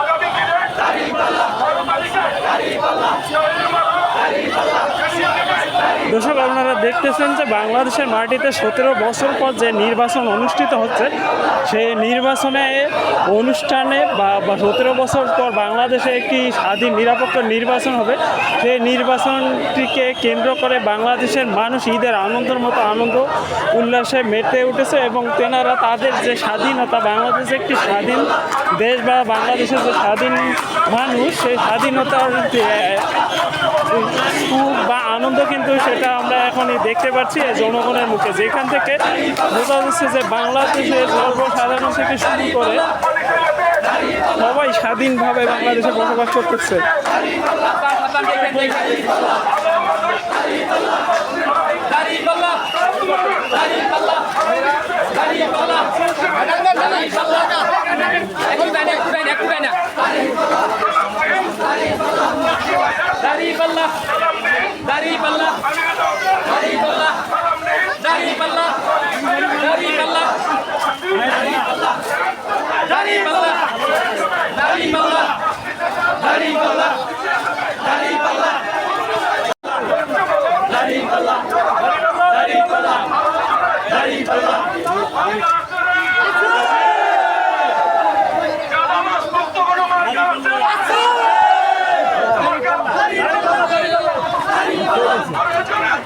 আগামী দিনে দর্শক, আপনারা দেখতেছেন যে বাংলাদেশের মাটিতে সতেরো বছর পর যে নির্বাচন অনুষ্ঠিত হচ্ছে, সেই নির্বাচনে অনুষ্ঠানে বা সতেরো বছর পর বাংলাদেশে একটি স্বাধীন নিরপেক্ষ নির্বাচন হবে। সেই নির্বাচনটিকে কেন্দ্র করে বাংলাদেশের মানুষ ঈদের আনন্দের মতো আনন্দ, উল্লাসে মেতে উঠেছে এবং তেনারা তাদের যে স্বাধীনতা বাংলাদেশ একটি স্বাধীন দেশ বা বাংলাদেশের যে স্বাধীন মানুষ, সেই স্বাধীনতার সুখ বা আনন্দ কিন্তু সেটা আমরা এখনই দেখতে পাচ্ছি জনগণের মুখে। যেখান থেকে বোঝা যাচ্ছে যে বাংলাদেশের সর্বসাধারণ থেকে শুরু করে সবাই স্বাধীনভাবে বাংলাদেশে বসবাস করতেছে।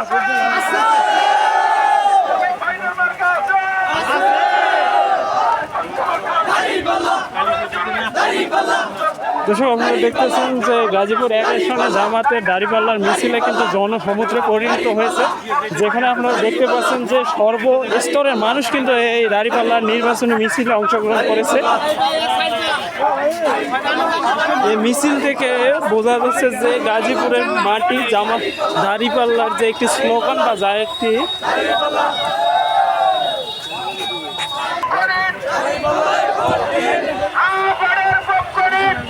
আছে দর্শক, আপনারা দেখতেছেন যে গাজীপুর এক সনে জামাতের দাড়িপাল্লার মিছিলে কিন্তু জনসমুদ্রে পরিণত হয়েছে। যেখানে আপনারা দেখতে পাচ্ছেন যে সর্বস্তরের মানুষ কিন্তু এই দাড়িপাল্লার নির্বাচনী মিছিলে অংশগ্রহণ করেছে। এই মিছিল থেকে বোঝা যাচ্ছে যে গাজীপুরের মাটি জামাত দাড়িপাল্লার যে একটি স্লোগান বা যা একটি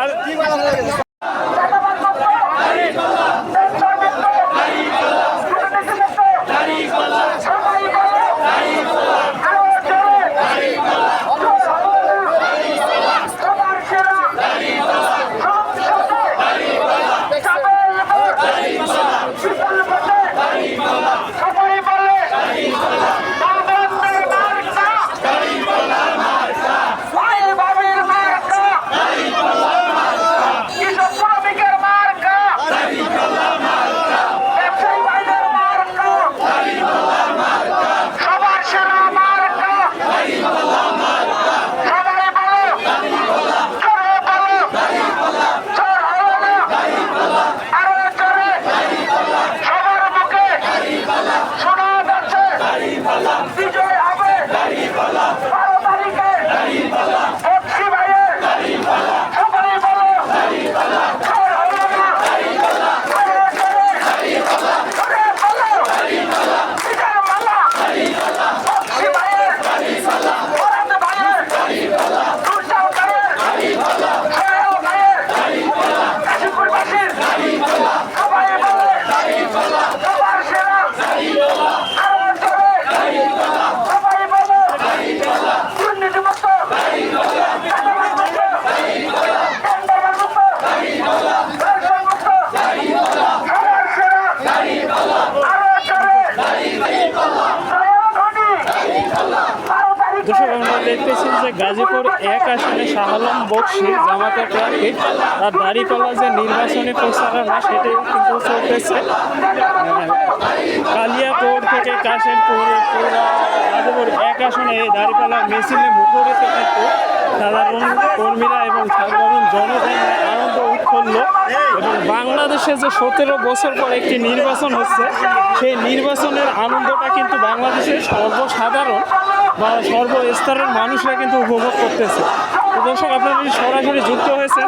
আর গাজীপুর এক আসনে শাহ আলম বক্সি জামাতের প্রার্থী তার দাঁড়িপাল্লা যে নির্বাচনী প্রচারণা সেটাই কিন্তু চলতেছে। কালিয়াপুর থেকে কাশিমপুর পুরা গাজীপুর এক আসনে এই দাঁড়িপাল্লা মিছিলে মুখরিত কিন্তু সাধারণ কর্মীরা এবং সাধারণ জনগণ আনন্দ উৎফুল্ল। এবং বাংলাদেশে যে সতেরো বছর পর একটি নির্বাচন হচ্ছে, সেই নির্বাচনের আনন্দটা কিন্তু বাংলাদেশের সর্বসাধারণ। বা সর্বস্তরের মানুষরা কিন্তু উপভোগ করতেছে। তো দর্শক, আপনারা যদি সরাসরি যুক্ত হয়েছেন,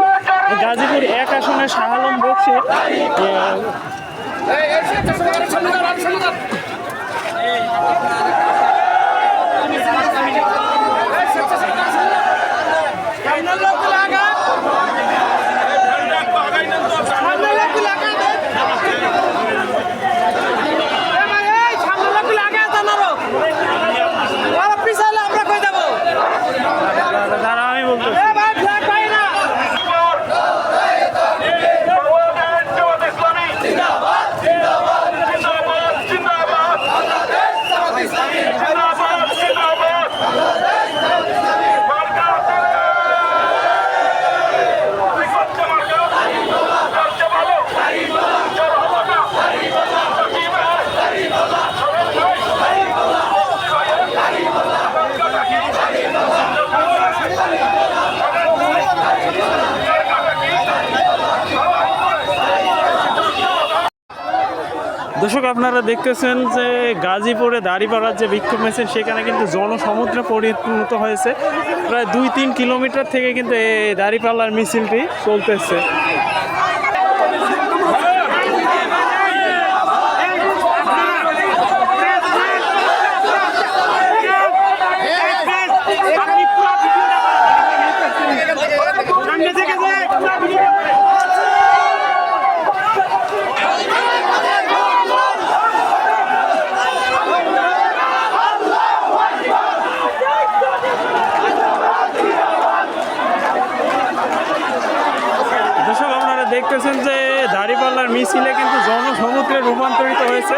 গাজীপুর এক আসনে শাহালম বক্সি বক্সির দর্শক, আপনারা দেখতেছেন যে গাজীপুরে দাঁড়িপাড়ার যে বিক্ষোভ মিছিল সেখানে কিন্তু জনসমুদ্র পরিণত হয়েছে। প্রায় দুই তিন কিলোমিটার থেকে কিন্তু এই দাঁড়িপাল্লার মিছিলটি চলতেছে দর্শক আপনারা দেখতেছেন যে দাঁড়িপাল্লার মিছিলে কিন্তু জনসমুদ্রে রূপান্তরিত হয়েছে।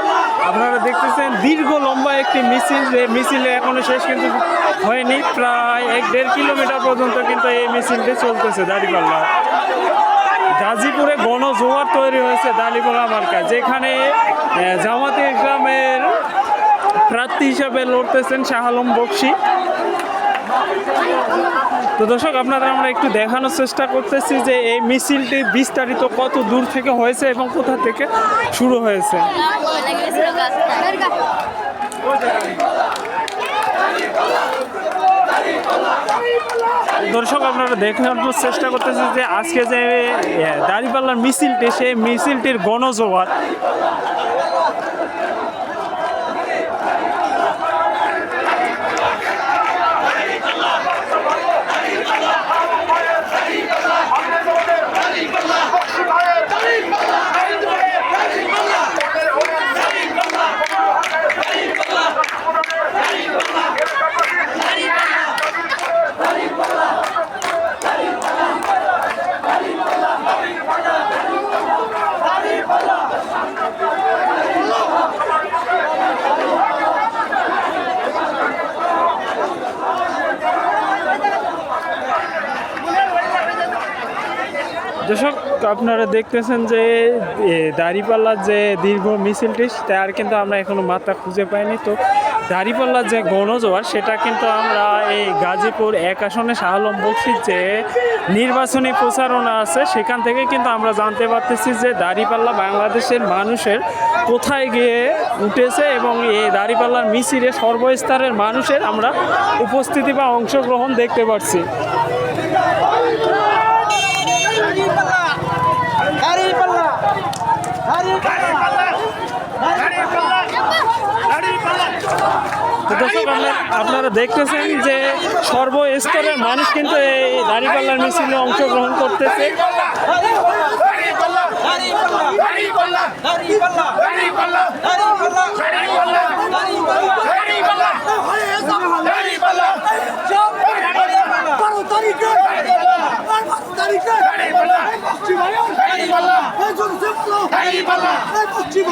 আপনারা দেখতেছেন দীর্ঘ লম্বা একটি মিছিল। যে মিছিলে এখনও শেষ কিন্তু হয়নি। প্রায় এক দেড় কিলোমিটার পর্যন্ত কিন্তু এই মিছিলটি চলতেছে দাঁড়িপাল্লা। গাজীপুরে গণজোয়ার তৈরি হয়েছে দাঁড়িপাল্লা মার্কা যেখানে জামাতে ইসলামের প্রার্থী হিসাবে লড়তেছেন শাহ আলম বক্সি। তো দর্শক আপনারা আমরা একটু দেখানোর চেষ্টা করতেছি যে এই মিছিলটি বিস্তারিত কত দূর থেকে হয়েছে এবং কোথা থেকে শুরু হয়েছে। দর্শক, আপনারা দেখানোর চেষ্টা করতেছি যে আজকে যে দাঁড়িপাল্লার মিছিলটি, সেই মিছিলটির গণজোয়ার দর্শক, আপনারা দেখতেছেন যে দাঁড়িপাল্লার যে দীর্ঘ মিছিলটি, তার কিন্তু আমরা এখনও মাত্রা খুঁজে পাইনি। তো দাঁড়িপাল্লার যে গণজোয়ার, সেটা কিন্তু আমরা এই গাজীপুর এক আসনে শাহ আলম বক্সির যে, নির্বাচনী প্রচারণা আছে। সেখান থেকে কিন্তু আমরা জানতে পারতেছি যে, দাঁড়িপাল্লা বাংলাদেশের মানুষের কোথায় গিয়ে উঠেছে এবং এই দাঁড়িপাল্লার মিছিলে সর্বস্তরের মানুষের আমরা উপস্থিতি বা অংশগ্রহণ দেখতে পাচ্ছি আপনারা দেখতেছেন যে সর্বস্তরের মানুষ কিন্তু এই দাঁড়িপাল্লার মিছিলে অংশগ্রহণ করতেছে। সংযুক্ত পশ্চিম